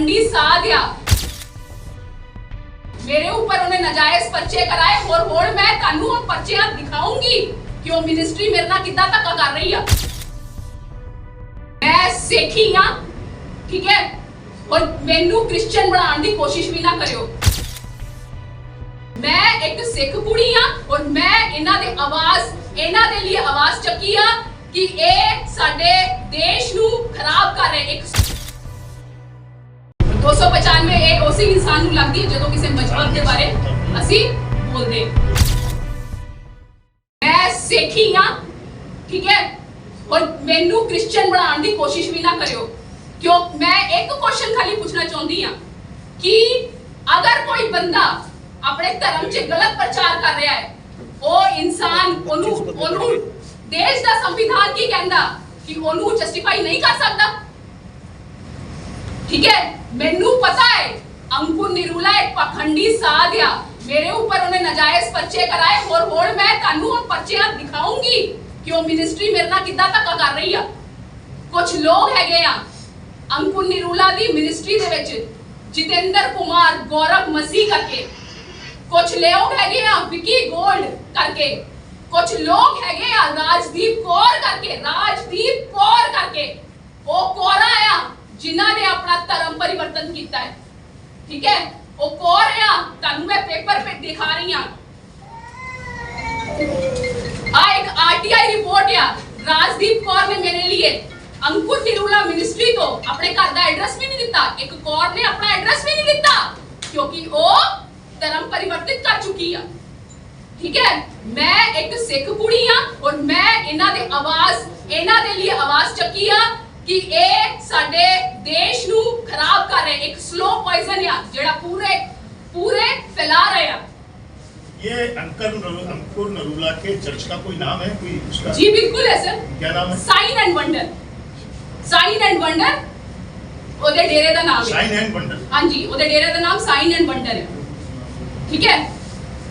पखंडी साध आ मेरे ऊपर उन्हें नाजायज पर्चे कराए और होड़ मैं कानू और पर्चे दिखाऊंगी कि वो मिनिस्ट्री मेरे ਨਾਲ ਕਿੱਦਾਂ ਧੱਕਾ ਕਰ ਰਹੀ ਆ ਮੈਂ ਸਿੱਖੀ ਆ ਠੀਕ ਹੈ ਔਰ ਮੈਨੂੰ ਕ੍ਰਿਸਚੀਅਨ ਬਣਾਉਣ ਦੀ ਕੋਸ਼ਿਸ਼ ਵੀ ਨਾ ਕਰਿਓ ਮੈਂ ਇੱਕ ਸਿੱਖ ਕੁੜੀ ਆ ਔਰ ਮੈਂ ਇਹਨਾਂ ਦੇ ਆਵਾਜ਼ ਇਹਨਾਂ ਦੇ ਲਈ ਆਵਾਜ਼ ਚੱਕੀ ਆ ਕਿ ਇਹ 295 ਇਹ ਉਸੇ ਇਨਸਾਨ ਨੂੰ ਲੱਗਦੀ ਹੈ ਜਦੋਂ ਕਿਸੇ ਮਜਹਬ ਦੇ ਬਾਰੇ ਅਸੀਂ ਬੋਲਦੇ ਮੈਂ ਸਿੱਖੀ ਆ ਠੀਕ ਹੈ ਔਰ ਮੈਨੂੰ ਕ੍ਰਿਸਚੀਅਨ ਬਣਾਉਣ ਦੀ ਕੋਸ਼ਿਸ਼ ਵੀ ਨਾ ਕਰਿਓ ਕਿਉਂ ਮੈਂ ਇੱਕ ਕੁਐਸਚਨ ਖਾਲੀ ਪੁੱਛਣਾ ਚਾਹੁੰਦੀ ਆ ਕਿ ਅਗਰ ਕੋਈ ਬੰਦਾ ਆਪਣੇ ਧਰਮ 'ਚ ਗਲਤ ਪ੍ਰਚਾਰ ਕਰ ਰਿਹਾ ਹੈ ਉਹ ਇਨਸਾਨ ਉਹਨੂੰ ਉਹਨੂੰ ਦੇਸ਼ ਦਾ ਸੰਵਿਧਾਨ ਕੀ ਕਹਿੰਦਾ ਕਿ ਉਹਨੂੰ ਜਸਟੀਫਾਈ ਨਹੀਂ ਕਰ ਸਕਦਾ ठीक है ਮੈਨੂੰ ਪਤਾ ਹੈ ਅੰਕੁਰ ਨਿਰੂਲਾ ਇੱਕ ਪਖੰਡੀ ਸਾਧ ਆ ਮੇਰੇ ਉੱਪਰ ਉਹਨੇ ਨਾਜਾਇਜ਼ ਪਰਚੇ ਕਰਾਏ ਹੋਰ ਹੋਰ ਮੈਂ ਤੁਹਾਨੂੰ ਉਹ ਪਰਚੇ ਦਿਖਾਉਂਗੀ ਕਿ ਉਹ ਮਿਨਿਸਟਰੀ ਮੇਰੇ ਨਾਲ ਕਿੱਦਾਂ ਧੱਕਾ ਕਰ ਰਹੀ ਆ ਕੁਝ ਲੋਕ ਹੈਗੇ ਆ ਅੰਕੁਰ ਨਿਰੂਲਾ ਦੀ ਮਿਨਿਸਟਰੀ ਦੇ ਵਿੱਚ ਜਿਤੇਂਦਰ ਕੁਮਾਰ ਗੌਰਵ ਮਸੀਹ ਕਰਕੇ ਕੁਝ ਲੋਕ ਹੈਗੇ ਆ ਵਿਕੀ ਗੋਲਡ ਕਰਕੇ ਕੁਝ ਲੋਕ ਹੈਗੇ ਆ ਰਾਜਦੀਪ ਕੌਰ ਕਰਕੇ ਰਾਜਦੀਪ ਕੌਰ ਕਰਕੇ ਉਹ ਕੌਰਾ ਆ ਜਿਨ੍ਹਾਂ ਨੇ ਆਪਣਾ ਧਰਮ ਪਰਿਵਰਤਨ ਕੀਤਾ ਹੈ ਠੀਕ ਹੈ ਉਹ ਕੌਰ ਆ ਤੁਹਾਨੂੰ ਮੈਂ ਪੇਪਰ ਤੇ ਦਿਖਾ ਰਹੀ ਆ ਆ ਇੱਕ ਆਰਟੀਆਈ ਰਿਪੋਰਟ ਆ ਰਾਜਦੀਪ ਕੌਰ ਨੇ ਮੇਰੇ ਲਈ ਅੰਕੁਰ ਨਿਰੂਲਾ ਮਿਨਿਸਟਰੀ ਤੋਂ ਆਪਣੇ ਘਰ ਦਾ ਐਡਰੈਸ ਵੀ ਨਹੀਂ ਦਿੱਤਾ ਇੱਕ ਕੌਰ ਨੇ ਆਪਣਾ ਐਡਰੈਸ ਵੀ ਨਹੀਂ ਦਿੱਤਾ ਕਿਉਂਕਿ ਉਹ ਧਰਮ ਪਰਿਵਰਤਿਤ ਕਰ ਚੁੱਕੀ ਆ ਠੀਕ ਹੈ ਮੈਂ ਇੱਕ ਸਿੱਖ ਕੁੜੀ ਆ ਔਰ ਮੈਂ ਇਹਨਾਂ ਦੇ ਆਵਾਜ਼ ਇਹਨਾਂ ਦੇ ਲਈ ਆਵਾਜ਼ ਚੱਕੀ ਆ ਕਿ ਇਹ ਸਾਡੇ ਦੇਸ਼ ਨੂੰ ਖਰਾਬ ਕਰ ਰਹੇ ਇੱਕ ਸਲੋ ਪੋਇਜ਼ਨ ਆ ਜਿਹੜਾ ਪੂਰੇ ਪੂਰੇ ਫੈਲਾ ਰਹੇ ਆ ये अंकुर अंकुर नरूला के चर्च का कोई नाम है? कोई उसका? जी बिल्कुल है सर। क्या नाम है? Sign and wonder sign and wonder ਉਹਦੇ ਡੇਰੇ ਦਾ ਨਾਮ ਹੈ ਸਾਈਨ ਐਂਡ ਵੰਡਰ ਹਾਂਜੀ ਉਹਦੇ ਡੇਰੇ ਦਾ ਨਾਮ ਸਾਈਨ ਐਂਡ ਵੰਡਰ ਹੈ ਠੀਕ ਹੈ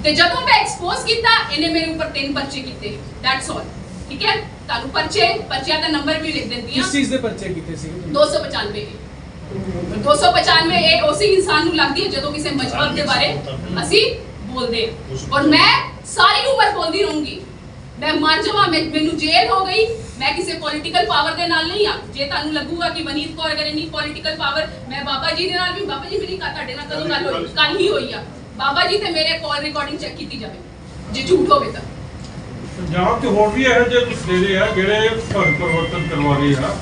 ਤੇ ਜਦੋਂ ਮੈਂ ਐਕਸਪੋਜ਼ ਕੀਤਾ ਇਹਨੇ ਮੇਰੇ ਉੱਪਰ ਤਿੰਨ ਪਰਚੇ ਕੀਤੇ ਦੈਟਸ ਆਲ ਠੀਕ ਹੈ ਤੁਹਾਨੂੰ ਪਰਚੇ ਪਰਚਿਆਂ ਦਾ ਨੰਬਰ ਵੀ ਲਿਖ ਦਿੰਦੀ ਆ ਕਿਸ ਚੀਜ਼ ਦੇ ਪਰਚੇ ਕੀਤੇ ਸੀ 295 295 ਇਹ ਉਸੇ ਇਨਸਾਨ ਨੂੰ ਲੱਗਦੀ ਹੈ ਜਦੋਂ ਕਿਸੇ ਮਜਬਰ ਦੇ ਬਾਰੇ ਅਸੀਂ ਬੋਲਦੇ ਔਰ ਮੈਂ ਸਾਰੀ ਉਮਰ ਬੋਲਦੀ ਰਹੂੰਗੀ। ਮੈਂ ਮਰ ਜਾਵਾਂ ਮੈਨੂੰ ਜੇਲ੍ਹ ਹੋ ਗਈ। ਮੈਂ ਕਿਸੇ ਪੋਲਿਟੀਕਲ ਪਾਵਰ ਦੇ ਨਾਲ ਨਹੀਂ ਆ। ਜੇ ਤੁਹਾਨੂੰ ਲੱਗੂਗਾ ਕਿ ਵਨੀਤ ਕੌਰ ਅਗਰ ਇੰਨੀ ਪੋਲਿਟੀਕਲ ਪਾਵਰ ਮੈਂ ਬਾਬਾ ਜੀ ਦੇ ਨਾਲ ਵੀ ਬਾਬਾ ਜੀ ਮੇਰੀ ਕਾ ਤੁਹਾਡੇ ਨਾਲ ਕਦੋਂ ਗੱਲ ਹੋਈ ਕੱਲ ਹੀ ਹੋਈ ਆ। ਬਾਬਾ ਜੀ ਤੇ ਮੇਰੇ ਕਾਲ ਰਿਕਾਰਡਿੰਗ ਚੈੱਕ ਕੀਤੀ ਜਾਵੇ। ਜੇ ਝੂਠ ਹੋਵੇ ਤਾਂ। ਪੰਜਾਬ 'ਚ ਹੋਰ ਵੀ ਇਹੋ ਜਿਹੇ ਡੇਰੇ ਆ ਜਿਹੜੇ ਧਰਮ ਪਰਿਵਰਤਨ ਕਰਵਾ ਰਹੇ ਆ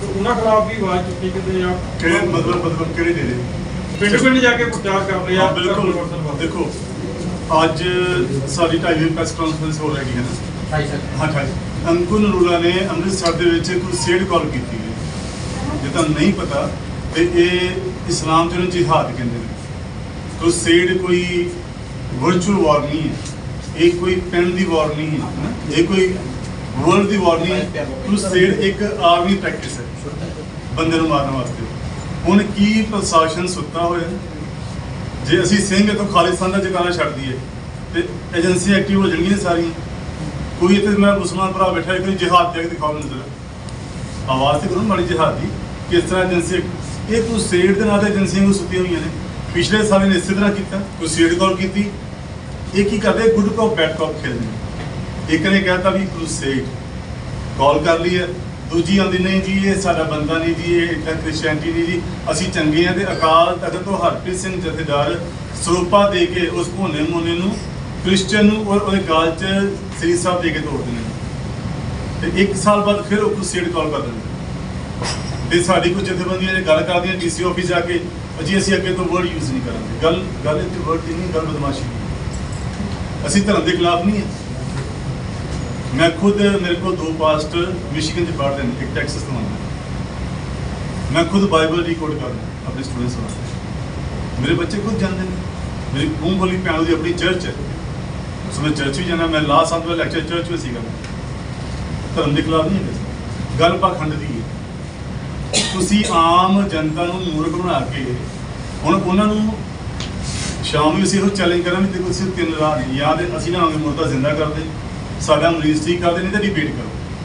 ਤੇ ਉਹਨਾਂ ਖਿਲਾਫ ਵੀ ਆਵਾਜ਼ ਚੁੱਕੀ ਕਿਤੇ ਆ ਕਿਹੜੇ ਮਤਲਬ ਮਤਲਬ ਕਿਹੜੇ ਦੇ ਦੇ ਪਿੰਡ ਪਿੰਡ ਜਾ ਕੇ ਪ੍ਰਚਾਰ ਕਰ ਰਹੇ ਆ ਬਿਲਕੁਲ। ਦੇਖੋ ਅੱਜ ਸਾਡੀ ਢਾਈ ਪ੍ਰੈਸ ਕਾਨਫਰੰਸ ਹੋ ਰਹੀ ਹੈ। ਨਾ ਹਾਂ ਹਾਂ ਅੰਕੁਰ ਨਰੂਲਾ ਨੇ ਅੰਮ੍ਰਿਤਸਰ ਦੇ ਵਿੱਚ ਕੋਈ ਸੇਡ ਕਾਲ ਕੀਤੀ ਹੈ। ਜੇ ਤੁਹਾਨੂੰ ਨਹੀਂ ਪਤਾ ਤੇ ਇਹ ਇਸਲਾਮ ਚ ਇਹਨੂੰ ਜਿਹਾਦ ਕਹਿੰਦੇ ਨੇ। ਤੋ ਸੇਡ ਕੋਈ ਵਰਚੁਅਲ ਵਾਰ ਨਹੀਂ ਹੈ। ਇਹ ਕੋਈ ਪੈਨ ਦੀ ਵਾਰ ਨਹੀਂ ਹੈ ਨਾ। ਇਹ ਕੋਈ ਵਰਲਡ ਦੀ ਵਾਰ ਨਹੀਂ ਹੈ। ਤੋ ਸੇਡ ਇੱਕ ਆਰਮੀ ਪ੍ਰੈਕਟਿਸ ਹੈ। ਬੰਦੇ ਨੂੰ ਮਾਰਨ ਵਾਸਤੇ। ਹੁਣ ਕੀ ਪ੍ਰਸ਼ਾਸਨ ਸੁੱਤਾ ਹੋਇਆ? ਹੈ? ਜੇ ਅਸੀਂ ਸਿੰਘ ਤੋਂ ਖਾਲਿਸਤਾਨ ਦਾ ਜਗਾਣਾ ਛੱਡ ਦਈਏ। ਤੇ ਏਜੰਸੀ ਐਕਟਿਵ ਹੋ ਜਾਣਗੀਆਂ ਨੇ ਸਾਰੀਆਂ। ਕੋਈ ਇੱਥੇ ਮੈਂ ਮੁਸਲਮਾਨ ਭਰਾ ਬੈਠਾ ਹੈ, ਕੋਈ ਜਿਹਾਦ ਜਾ ਕੇ ਦਿਖਾਓ ਜ਼ਰਾ। ਆਵਾਜ਼ ਤੇ ਕਰੋ ਮਾੜੀ ਜਿਹਾਦ ਦੀ, ਕਿਸ ਤਰ੍ਹਾਂ ਏਜੰਸੀ ਇਹ ਕੋਈ ਸੇਡ ਦੇ ਨਾਲ ਤਾਂ ਏਜੰਸੀਆਂ ਨੂੰ ਸੁੱਤੀਆਂ ਹੋਈਆਂ ਨੇ। ਪਿਛਲੇ ਸਾਲ ਨੇ ਇਸੇ ਤਰ੍ਹਾਂ ਕੀਤਾ, ਕੋਈ ਸੇਡ ਕਾਲ ਕੀਤੀ। ਇਹ ਕੀ ਕਰਦੇ? ਗੁੱਡ ਕਾਪ ਬੈਡ ਕਾਪ ਖੇਡਦੇ ਨੇ। ਇੱਕ ਨੇ ਕਹਿਤਾ ਵੀ ਕ੍ਰੂਸੇਡ ਕਾਲ ਕਰ ਲਈ ਹੈ। ਦੂਜੀ ਆਉਂਦੀ ਨਹੀਂ ਜੀ, ਇਹ ਸਾਡਾ ਬੰਦਾ ਨਹੀਂ ਜੀ, ਇਹ ਇੱਥੇ ਕ੍ਰਿਸਚੀਅਨਟੀ ਨਹੀਂ ਜੀ। ਅਸੀਂ ਚੰਗੇ ਆ ਤੇ ਅਕਾਲ ਤਖਤ ਤੋਂ ਹਰਪ੍ਰੀਤ ਸਿੰਘ ਜਥੇਦਾਰ ਸਰੂਪਾ ਦੇ ਕੇ ਉਸ ਭੋਨੇ ਮੋਨੇ ਨੂੰ ਕ੍ਰਿਸਚੀਅਨ ਨੂੰ ਔਰ ਉਹਦੇ ਗਾਲ 'ਚ ਸ੍ਰੀ ਸਾਹਿਬ ਦੇ ਕੇ ਤੋੜ ਦਿੰਦੇ ਨੇ। ਤੇ ਇੱਕ ਸਾਲ ਬਾਅਦ ਫਿਰ ਉਹ ਕ੍ਰੂਸੇਡ ਕਾਲ ਕਰ ਦਿੰਦੇ ਤੇ ਸਾਡੀ ਕੁਝ ਜਥੇਬੰਦੀਆਂ ਨੇ ਗੱਲ ਕਰਦੀਆਂ ਡੀਸੀ ਆਫਿਸ ਜਾ ਕੇ ਅਜੀ ਅਸੀਂ ਅੱਗੇ ਤੋਂ ਵਰਡ ਯੂਜ਼ ਨਹੀਂ ਕਰਾਂਗੇ। ਗੱਲ ਗੱਲ ਇੱਥੇ ਵਰਡ ਦੀ ਨਹੀਂ, ਗੱਲ ਬਦਮਾਸ਼ੀ ਅਸੀਂ ਧਰਮ ਦੇ ਖਿਲਾਫ ਨਹੀਂ ਹੈ। ਮੈਂ ਖੁਦ, ਮੇਰੇ ਕੋਲ ਦੋ ਪਾਸਟ ਮਿਸ਼ੀਗਨ ਚ ਪੜ੍ਹਦੇ ਨੇ, ਇੱਕ ਟੈਕਸਸ ਤੋਂ ਆਉਂਦਾ। ਮੈਂ ਖੁਦ ਬਾਈਬਲ ਰੀਕੋਡ ਕਰਦਾ ਆਪਣੇ ਸਟੂਡੈਂਟਸ ਵਾਸਤੇ। ਮੇਰੇ ਬੱਚੇ ਖੁਦ ਜਾਂਦੇ ਨੇ। ਮੇਰੀ ਮੂੰਹ ਬੋਲੀ ਭੈਣ ਦੀ ਆਪਣੀ ਚਰਚ ਹੈ। ਸੋ ਮੈਂ ਚਰਚ ਵੀ ਜਾਣਾ, ਮੈਂ ਲਾਸਟ ਸੰਤ ਵਾਲਾ ਲੈਕਚਰ ਚਰਚ ਵਿੱਚ ਸੀਗਾ। ਧਰਮ ਦੇ ਖਿਲਾਫ ਨਹੀਂ ਹੈ ਗੱਲ ਪਾਖੰਡ ਦੀ ਹੈ। ਤੁਸੀਂ ਆਮ ਜਨਤਾ ਨੂੰ ਮੂਰਖ ਬਣਾ ਕੇ ਹੁਣ ਉਹਨਾਂ ਨੂੰ ਸ਼ਾਮ ਨੂੰ ਅਸੀਂ ਉਹ ਚੈਲੰਜ ਕਰਾਂਗੇ ਤੇ ਤੁਸੀਂ ਤਿੰਨ ਰਾਤ ਜਾਂ ਤੇ ਅਸੀਂ ਨਾ ਆਵਾਂਗੇ ਮੁਰਦਾ ਜ਼ਿੰਦਾ ਕਰਦੇ। ਸਾਡਾ ਮਰੀਜ਼ ਠੀਕ ਕਰਦੇ ਨਹੀਂ ਤਾਂ ਡਿਬੇਟ ਕਰੋ।